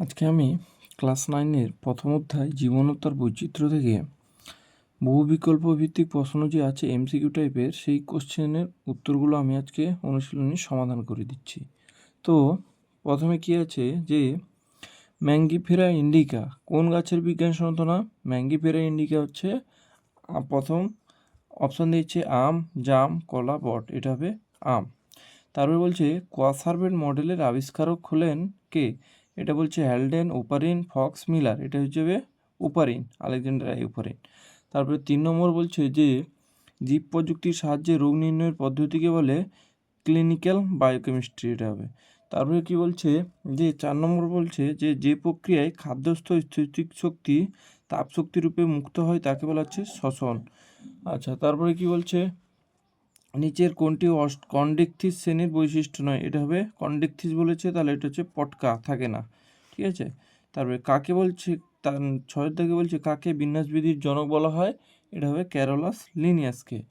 আজকে আমি ক্লাস নাইনের প্রথম অধ্যায় জীবনোত্তর বৈচিত্র্য থেকে বহু বিকল্প ভিত্তিক প্রশ্ন যে আছে এমসিকিউ টাইপের সেই কোশ্চেনের উত্তরগুলো আমি আজকে অনুশীলনী সমাধান করে দিচ্ছি। তো প্রথমে কি আছে যে ম্যাঙ্গিফেরা ইন্ডিকা, কোন গাছের বিজ্ঞান সনাত না ম্যাঙ্গিফেরা ইন্ডিকা হচ্ছে প্রথম অপশান দিচ্ছে আম, জাম, কলা, বট, এটা হবে আম। তারপরে বলছে কোয়াসার্ভেন্ট মডেলের আবিষ্কারক হলেন কে? এটা বলছে হ্যালডেন, ওপারিন, ফক্স, মিলার। এটা হচ্ছে ওপারিন, আলেকজান্ডার আই ওপারিন। তারপরে তিন নম্বর বলছে যে জীব প্রযুক্তির সাহায্যে রোগ নির্ণয়ের পদ্ধতিকে বলে ক্লিনিক্যাল বায়োকেমিস্ট্রি এটা হবে। তারপরে কি বলছে যে চার নম্বর বলছে যে যে প্রক্রিয়ায় খাদ্যস্থ স্থিতিক শক্তি তাপশক্তি রূপে মুক্ত হয় তাকে বলা হচ্ছে শ্বসন। আচ্ছা তারপরে কি বলছে নিচের কোনটি কন্ডেকথিস শ্রেণির বৈশিষ্ট্য নয়? এটা হবে কন্ডেকথিস বলেছে, তাহলে এটা হচ্ছে পটকা, থাকে না। ঠিক আছে? তারপরে কাকে বলছে, তার ছয়ের দাগে বলছে, কাকে বিন্যাসবিধির জনক বলা হয়? এটা হবে ক্যারোলাস লিনিয়াসকে।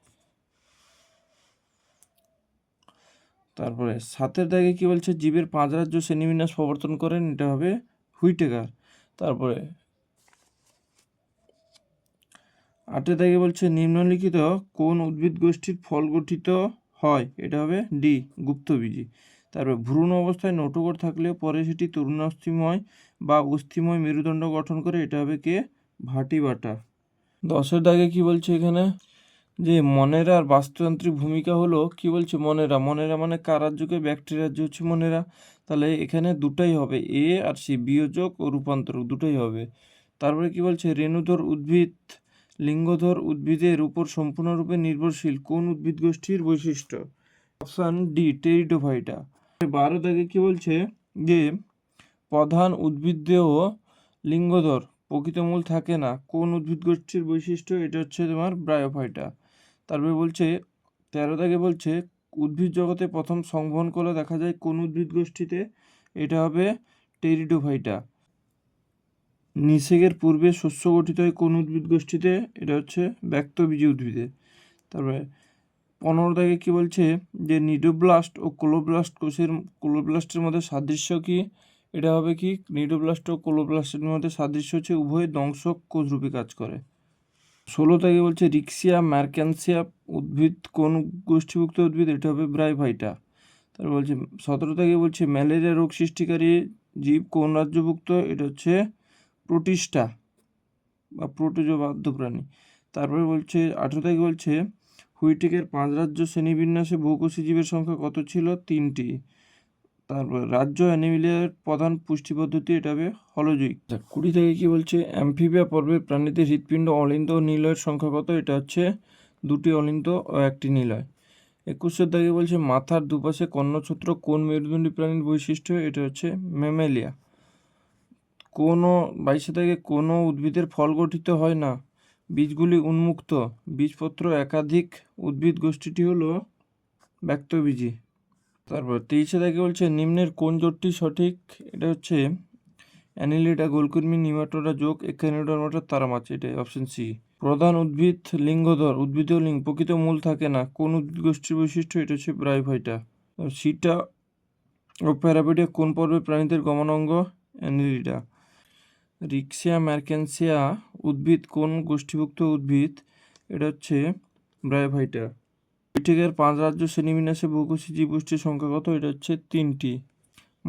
তারপরে সাতের দাগে কি বলছে, জীবের পাঁচ রাজ্য শ্রেণীবিন্যাস প্রবর্তন করেন, এটা হবে হুইটেকার। তারপরে আটের দাগে বলছে নিম্নলিখিত কোন উদ্ভিদ গোষ্ঠীর ফল গঠিত হয়? এটা হবে ডি গুপ্তবীজি তারপরে ভ্রূণ অবস্থায় নোটকর থাকলেও পরে সেটি তরুণাস্থিময় বা অস্থিময় মেরুদণ্ড গঠন করে, এটা হবে কে? ভাটিবাটা। দশের দাগে কি বলছে এখানে? যে মনেরার বাস্তুতান্ত্রিক ভূমিকা হলো, কি বলছে মনেরা? মনেরা মানে কার রাজ্যকে? ব্যাকটেরিয়া রাজ্য হচ্ছে মনেরা। তাহলে এখানে দুটাই হবে, এ আর সি, বিয়োজক ও রূপান্তরক, দুটোই হবে। তারপরে কি বলছে? রেণুধর উদ্ভিদ লিঙ্গধর উদ্ভিদের উপর সম্পূর্ণরূপে নির্ভরশীল কোন উদ্ভিদ গোষ্ঠীর বৈশিষ্ট্য? অপশান ডি টেরিডোফাইটা বারো দাগে কি বলছে যে, প্রধান উদ্ভিদেও লিঙ্গধর, প্রকৃত মূল থাকে না। কোন উদ্ভিদ গোষ্ঠীর বৈশিষ্ট্য? এটা হচ্ছে তোমার ব্রায়োফাইটা তারপরে বলছে, তেরো দাগে বলছে, উদ্ভিদ জগতে প্রথম সংবহন করে দেখা যায় কোন উদ্ভিদ গোষ্ঠীতে এটা হবে টেরিডোফাইটা নিষেকের পূর্বে শস্য গঠিত হয় কোন উদ্ভিদ গোষ্ঠীতে? এটা হচ্ছে ব্যক্তবীজী উদ্ভিদে। তারপরে পনেরো দাগে কি বলছে? যে নিডোব্লাস্ট ও কোলোব্লাস্ট কোষের, কোলোব্লাস্টের মধ্যে সাদৃশ্য কি? এটা হবে কি? নিডোব্লাস্ট ও কোলোব্লাস্টের মধ্যে সাদৃশ্য হচ্ছে উভয় দংশক কোষরূপে কাজ করে। ষোলো থেকে বলছে রিক্সিয়া ম্যারক্যানসিয়া উদ্ভিদ, কোন গোষ্ঠীভুক্ত উদ্ভিদ? এটা হবে ব্রাইভাইটা। তারপর বলছে, সতেরো থেকে বলছে ম্যালেরিয়া রোগ সৃষ্টিকারী জীব কোন রাজ্যভুক্ত? এটা হচ্ছে প্রোটিস্টা বা প্রোটোজো বাদ্য প্রাণী তারপরে বলছে, আঠেরো থেকে বলছে, হুইটেকের পাঁচ রাজ্য শ্রেণীবিন্যাসে বহুকোষী জীবের সংখ্যা কত ছিল? তিনটি। তারপর রাজ্য অ্যানিমিলিয়ার প্রধান পুষ্টি পদ্ধতি এটা হবে হলজুইক কুড়ি থেকে কি বলছে, অ্যাম্ফিবিয়া পর্বের প্রাণীদের হৃৎপিণ্ড অলিন্দ ও নিলয়ের সংখ্যা কত? এটা হচ্ছে দুটি অলিন্দ ও একটি নিলয়। একুশের দাগে বলছে, মাথার দুপাশে কর্ণছত্র কোন মেরুদণ্ডী প্রাণীর বৈশিষ্ট্য? এটা হচ্ছে ম্যামেলিয়া। কোনো, বাইশে থেকে কোনো উদ্ভিদের ফল গঠিত হয় না। বীজগুলি উন্মুক্ত। বীজপত্র একাধিক উদ্ভিদ গোষ্ঠীটি হলো ব্যক্তবীজী। তারপর তেইশে থেকে বলছে, নিম্নের কোন জোটটি সঠিক? এটা হচ্ছে অ্যানিলিডা গোলকর্মী নিমাটোরা যোগ এখানিডারমাটা তারামাছ। এটাই অপশন সি। প্রধান উদ্ভিদ লিঙ্গধর। উদ্ভিদীয় লিঙ্গ, প্রকৃত মূল থাকে না। কোন উদ্ভিদ গোষ্ঠীর বৈশিষ্ট্য? এটা হচ্ছে ব্রাইভাইটা সিটা ও প্যারাপিডিয়া কোন পর্বে প্রাণীদের গমনাঙ্গ? অ্যানিলিডা রিক্সিয়া ম্যারকেন্সিয়া উদ্ভিদ, কোন গোষ্ঠীভুক্ত উদ্ভিদ? এটা হচ্ছে ব্রায়োফাইটা পিঠেকের পাঁচ রাজ্য শ্রেণীবিন্যাসে বহুকোষী জীবগোষ্ঠীর সংখ্যা কত? এটা হচ্ছে তিনটি।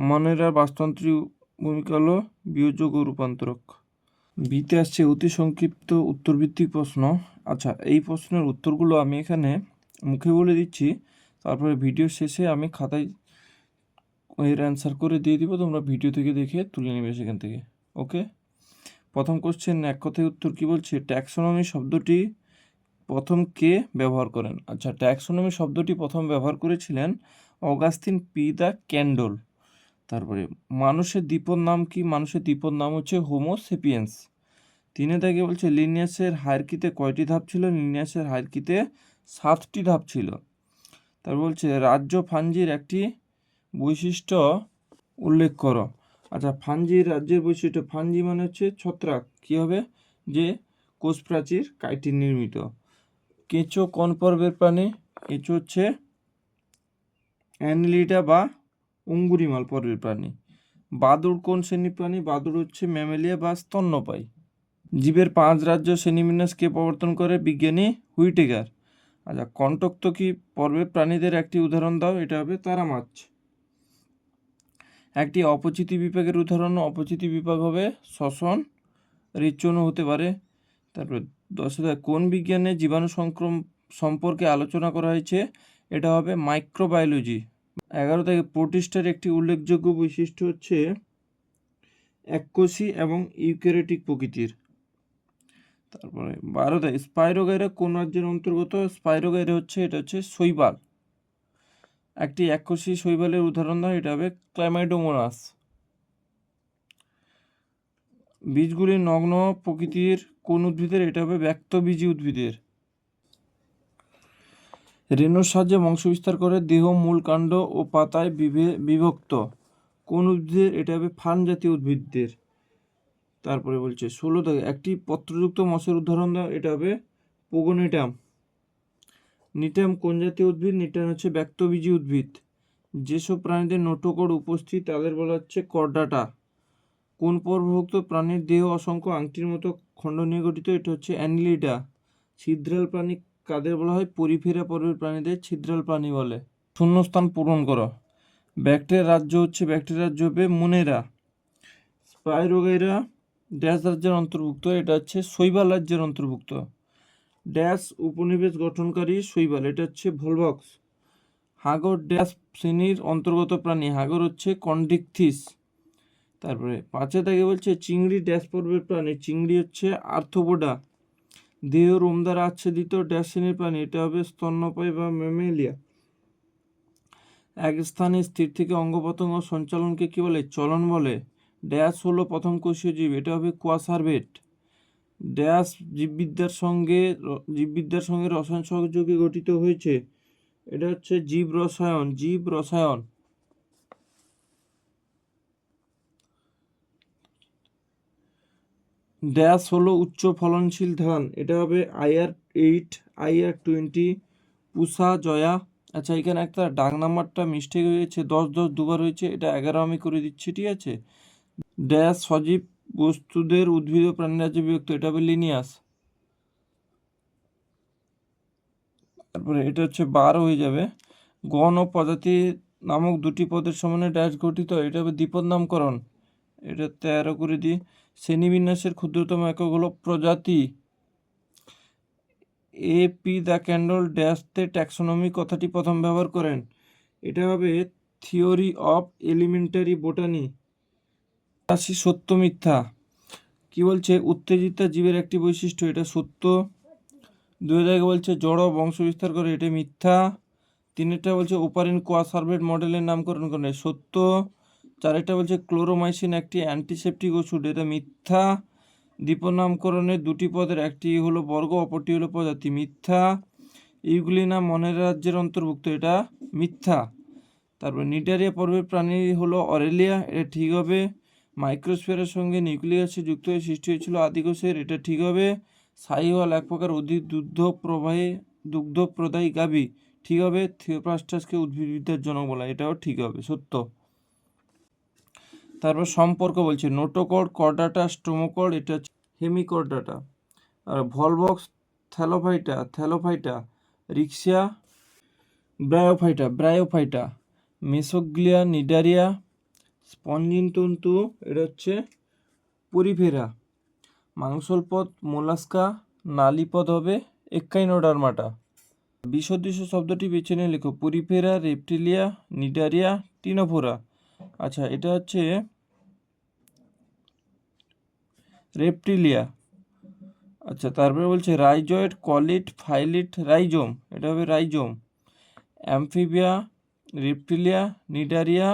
মনেরার বাস্তুতান্ত্রিক ভূমিকা হলো বিয়োজক ও রূপান্তরক। বিতে আসছে অতি সংক্ষিপ্ত উত্তরভিত্তিক প্রশ্ন। আচ্ছা এই প্রশ্নের উত্তরগুলো আমি এখানে মুখে বলে দিচ্ছি। তারপরে ভিডিও শেষে আমি খাতায় এর অ্যান্সার করে দিয়ে দিব। তোমরা ভিডিও থেকে দেখে তুলে নেবে সেখান থেকে। ওকে প্রথম কোশ্চেন এক কথায় উত্তর কি বলছে? ট্যাক্সোনমি শব্দটি প্রথম কে ব্যবহার করেন? আচ্ছা ট্যাক্সোনমি শব্দটি প্রথম ব্যবহার করেছিলেন অগাস্তিন পি দ্য ক্যান্ডল। তারপরে, মানুষের দ্বীপর নাম কি? মানুষের দ্বীপর নাম হচ্ছে হোমো সেপিয়েন্স তিনে থেকে বলছে, লিনিয়াসের হায়ারকিতে কয়টি ধাপ ছিল? লিনিয়াসের হায়ারকিতে সাতটি ধাপ ছিল। তারপর বলছে, রাজ্য ফাঞ্জির একটি বৈশিষ্ট্য উল্লেখ করো। আচ্ছা ফাঞ্জির রাজ্যের বৈশিষ্ট্য ফাঞ্জি মানে হচ্ছে ছত্রাক। কী হবে? যে কোষ প্রাচীর কাইটিন নির্মিত। কেঁচো কোন পর্বের প্রাণী কেঁচো হচ্ছে অ্যানিলিডা বা অঙ্গুরিমাল পর্বের প্রাণী বাদুড় কোন শ্রেণির প্রাণী? বাদুড় হচ্ছে ম্যামেলিয়া বা স্তন্যপায়ী। জীবের পাঁচ রাজ্য শ্রেণীবিন্যাস কে প্রবর্তন করে? বিজ্ঞানী হুইটেগার আচ্ছা কণ্টক্ত কি পর্বের প্রাণীদের একটি উদাহরণ দাও? এটা হবে তারা মাছ একটি অপচিতি বিভাগের উদাহরণ, অপচিতি বিভাগ হবে শ্বসন হৃদচনও হতে পারে। তারপরে দশ কোন বিজ্ঞানে জীবাণু সংক্রম, সম্পর্কে আলোচনা করা হয়েছে? এটা হবে মাইক্রোবায়োলজি। এগারো থেকে প্রোটিস্টার একটি উল্লেখযোগ্য বৈশিষ্ট্য হচ্ছে এককোষী এবং ইউক্যারিওটিক প্রকৃতির। তারপরে বারোতে স্পাইরোগাইরা কোন রাজ্যের অন্তর্গত? স্পাইরোগাইরা হচ্ছে, এটা হচ্ছে শৈবাল। একটি এককোষী শৈবালের উদাহরণ দাও এটা হবে ক্লাইমাইডোমোনাস বীজগুলি নগ্ন প্রকৃতির কোন উদ্ভিদের, এটা হবে ব্যক্তবীজী উদ্ভিদের। রেণুর সাহায্যে বংশবিস্তার করে দেহ, মূল কাণ্ড ও পাতায় বিভে- বিভক্ত। কোন উদ্ভিদের, এটা হবে ফার্ন জাতীয় উদ্ভিদদের তারপরে বলছে, ষোলো একটি পত্রযুক্ত মশের উদাহরণ দাও এটা হবে পোগোনিটাম। নিটাম কোন জাতীয় উদ্ভিদ? নিটাম হচ্ছে ব্যক্তবীজী উদ্ভিদ। যেসব প্রাণীদের নোটোকোড উপস্থিত, তাদের বলা হচ্ছে করডাটা। কোন পর্বভুক্ত প্রাণীর দেহ অসংখ্য আংটির মতো খণ্ড নিয়ে গঠিত এটা হচ্ছে অ্যানিলিডা। ছিদ্রাল প্রাণী কাদের বলা হয়? পরিফেরা পর্বের প্রাণীদের ছিদ্রাল প্রাণী বলে। শূন্যস্থান পূরণ করো। ব্যাকটেরিয়ার রাজ্য হচ্ছে ব্যাকটেরিয়ার রাজ্য হবে মুনেরা। স্পাইরোগাইরা ড্যাশ রাজ্যের অন্তর্ভুক্ত। এটা হচ্ছে শৈবাল রাজ্যের অন্তর্ভুক্ত। ড্যাশ উপনিবেশ গঠনকারী শৈবাল, এটা হচ্ছে ভলভক্স। হাগর ড্যাশ শ্রেণির অন্তর্গত প্রাণী, হাগর হচ্ছে কন্ডিকথিস। তারপরে পাঁচে থেকে বলছে চিংড়ি ড্যাশ পর্বের প্রাণী, চিংড়ি হচ্ছে আর্থোবোডা দেহ রোম দ্বারা আচ্ছাদিত ড্যাশ শ্রেণির প্রাণী, এটা হবে স্তন্যপায়ী বা ম্যামেলিয়া। এক স্থানে স্থির থেকে অঙ্গ সঞ্চালনকে কী বলে? চলন বলে। ড্যাশ হলো প্রথম কোষীয় জীব, এটা হবে কোয়াসার্ভেট। ড্যাশ জীববিদ্যার সঙ্গে জীববিদ্যার সঙ্গে রসায়ন সহযোগে গঠিত হয়েছে। এটা হচ্ছে জীব রসায়ন জীব রসায়ন। ড্যাশ হলো উচ্চ ফলনশীল ধান। এটা হবে আইআর এইট আইআর টোয়েন্টি, পুষা, জয়া। আচ্ছা এখানে একটা ডাক নাম্বারটা মিস্টেক হয়েছে, দশ দশ দুবার হয়েছে, এটা এগারো আমি করে দিচ্ছি, ঠিক আছে? ড্যাশ সজীব বস্তুদের উদ্ভিদ ও প্রাণী রাজ্যে বিভক্ত, এটা হবে লিনিয়াস। তারপরে এটা হচ্ছে বার হয়ে যাবে। গণ ও প্রজাতি নামক দুটি পদের সমন্বয়ে ড্যাশ গঠিত, এটা হবে দ্বিপদ নামকরণ। এটা তেরো করে দিই। শ্রেণীবিন্যাসের ক্ষুদ্রতম একক হলো প্রজাতি। এ পি দ্য ক্যান্ডল ড্যাশতে ট্যাক্সোনমি কথাটি প্রথম ব্যবহার করেন। এটা হবে থিওরি অফ এলিমেন্টারি বোটানি আসি সত্য মিথ্যা। কি বলছে? উত্তেজিত জীবের একটি বৈশিষ্ট্য, এটা সত্য। দুই জায়গায় বলছে, জড়, বংশ বিস্তার করে, এটা মিথ্যা। তিনেরটা বলছে, ওপারিন কোয়াসার্ভেট মডেলের নামকরণ করে সত্য। চারেরটা বলছে, ক্লোরোমাইসিন একটি অ্যান্টিসেপটিক ওষুধ, এটা মিথ্যা। দ্বীপ নামকরণের দুটি পদের, একটি হলো বর্গ, অপরটি হলো প্রজাতি, মিথ্যা। ইউগ্লিনা মনের রাজ্যের অন্তর্ভুক্ত, এটা মিথ্যা। তারপর নিডারিয়া পর্বের প্রাণী হলো অরেলিয়া, এটা ঠিক হবে। মাইক্রোস্ফিয়ারের সঙ্গে নিউক্লিয়াসে যুক্ত হয়ে সৃষ্টি হয়েছিল আদিকোষের। এটা ঠিক হবে? সাইওয়াল এক প্রকার অধিক দুগ্ধ প্রবাহে দুগ্ধ প্রদায়ী গাভী। ঠিক হবে? থিওপ্লাস্টাসকে উদ্ভিদবিদ্যার জনক বলা এটাও ঠিক হবে। সত্য। তারপর সম্পর্ক বলছে। নোটোকড কর্ডাটা স্টোমোকড এটা হেমিকর্ডাটা। আর volvox thallophyta thallophyta riccia bryophyta bryophyta, mesoglea, cnidaria spongin তন্তু এটা হচ্ছে পরিফেরা মাংসলপদ, মোলাস্কা, নালীপদ হবে এক্কাইনোডার্মাটা। বিসদৃশ্য শব্দটি বেছে নিয়ে লেখো। পরিফেরা রেপটিলিয়া, নিডারিয়া টিনোফোরা আচ্ছা এটা হচ্ছে রেপটিলিয়া। আচ্ছা তারপরে বলছে রাইজয়েড কলিট ফাইলিট রাইজোম। এটা হবে rhizome. Amphibia, reptilia, cnidaria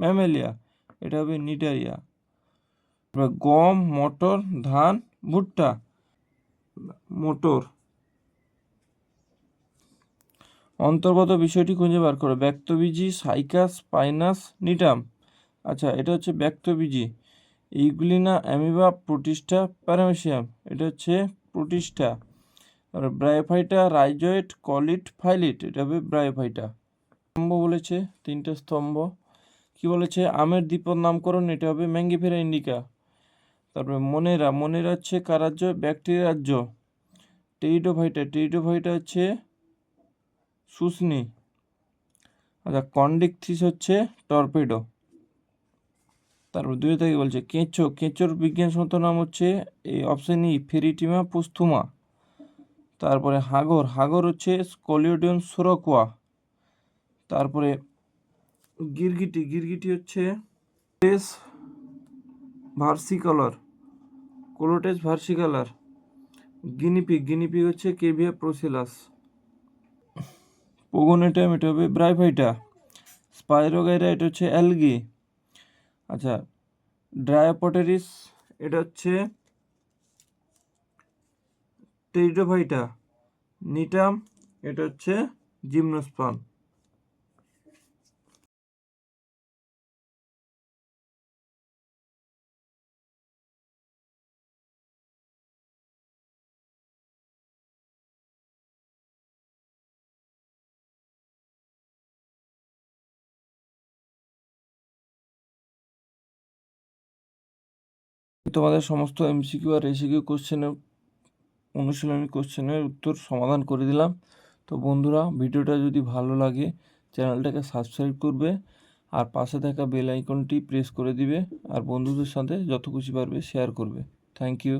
mammalia, এটা হবে নিডারিয়া। তারপরে গম, মটর, ধান, ভুট্টা। মোটর। অন্তর্গত বিষয়টি খুঁজে বার করো। ব্যক্তবীজি, সাইকাস পাইনাস নিটাম। আচ্ছা এটা হচ্ছে ব্যক্তবীজি। ইগুলিনা অ্যামিবা প্রোটিস্টা প্যারামেশিয়াম, এটা হচ্ছে প্রোটিস্টা আর ব্রায়োফাইটা, রাইজয়েট, কলিট, ফাইলিট, এটা হবে ব্রায়োফাইটা। স্তম্ভ বলেছে, তিনটে স্তম্ভ। কি বলেছে? আমের দ্বীপর নামকরণ, এটা হবে ম্যাঙ্গিফেরা ইন্ডিকা। তারপরে মনেরা মনেরা হচ্ছে কার রাজ্য? ব্যাকটেরিয়া রাজ্য। টেরিডোফাইটা টেরিডোফাইটা হচ্ছে শুষ্নি আচ্ছা কন্ডিকথিস হচ্ছে টর্পেডো তারপর দুই থেকে বলছে, কেঁচো। কেঁচোর বিজ্ঞানসম্মত নাম হচ্ছে এই অপশন ই ফেরিটিমা পুস্তুমা তারপরে হাগর হাগর হচ্ছে স্কলিওডিয়ন সোরকোয়া তারপরে গিরগিটি গিরগিটি হচ্ছে টেস versicolor Calotes versicolor guinea pig guinea pig হচ্ছে কেভিয়া প্রোসিলাস। পোগোনেটাম এটা হবে ব্রাইফাইটা। স্পাইরোগাইরা এটা হচ্ছে অ্যালগি। আচ্ছা ড্রায়োপটেরিস এটা হচ্ছে টেরিডোফাইটা নিটাম এটা হচ্ছে জিমনোস্পান তোমাদের সমস্ত এমসিকিউ আর এসিকিউ কোশ্চেনের অনুশীলনী কোশ্চেনের উত্তর সমাধান করে দিলাম। তো বন্ধুরা, ভিডিওটা যদি ভালো লাগে, চ্যানেলটাকে সাবস্ক্রাইব করবে আর পাশে থাকা বেল আইকনটি প্রেস করে দিবে আর বন্ধুদের সাথে যত খুশি পারবে শেয়ার করবে। Thank you